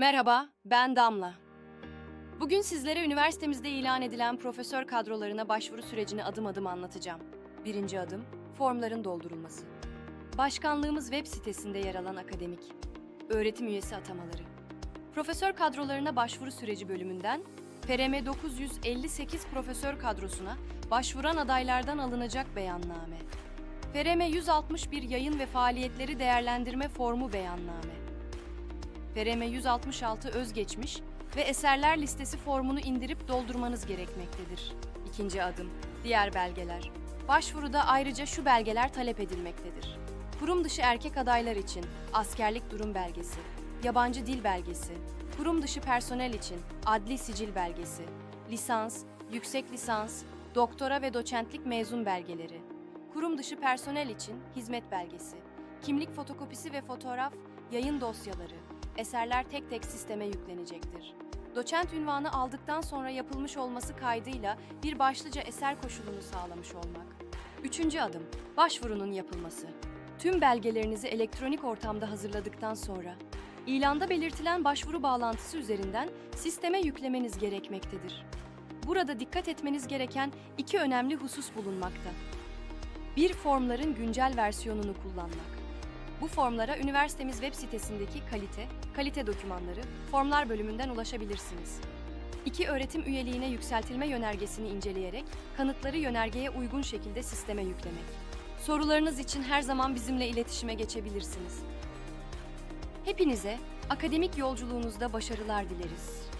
Merhaba, ben Damla. Bugün sizlere üniversitemizde ilan edilen profesör kadrolarına başvuru sürecini adım adım anlatacağım. Birinci adım, formların doldurulması. Başkanlığımız web sitesinde yer alan akademik. Öğretim üyesi atamaları. Profesör kadrolarına başvuru süreci bölümünden, FRM 958 profesör kadrosuna başvuran adaylardan alınacak beyanname. FRM 161 yayın ve faaliyetleri değerlendirme formu beyanname. FRM 166 özgeçmiş ve eserler listesi formunu indirip doldurmanız gerekmektedir. İkinci adım, diğer belgeler. Başvuruda ayrıca şu belgeler talep edilmektedir. Kurum dışı erkek adaylar için askerlik durum belgesi, yabancı dil belgesi, kurum dışı personel için adli sicil belgesi, lisans, yüksek lisans, doktora ve doçentlik mezun belgeleri, kurum dışı personel için hizmet belgesi, kimlik fotokopisi ve fotoğraf, yayın dosyaları, eserler tek tek sisteme yüklenecektir. Doçent ünvanı aldıktan sonra yapılmış olması kaydıyla bir başlıca eser koşulunu sağlamış olmak. Üçüncü adım, başvurunun yapılması. Tüm belgelerinizi elektronik ortamda hazırladıktan sonra, ilanda belirtilen başvuru bağlantısı üzerinden sisteme yüklemeniz gerekmektedir. Burada dikkat etmeniz gereken iki önemli husus bulunmakta. Bir, formların güncel versiyonunu kullanmak. Bu formlara üniversitemiz web sitesindeki kalite, kalite dokümanları, formlar bölümünden ulaşabilirsiniz. İki öğretim üyeliğine yükseltilme yönergesini inceleyerek kanıtları yönergeye uygun şekilde sisteme yüklemek. Sorularınız için her zaman bizimle iletişime geçebilirsiniz. Hepinize akademik yolculuğunuzda başarılar dileriz.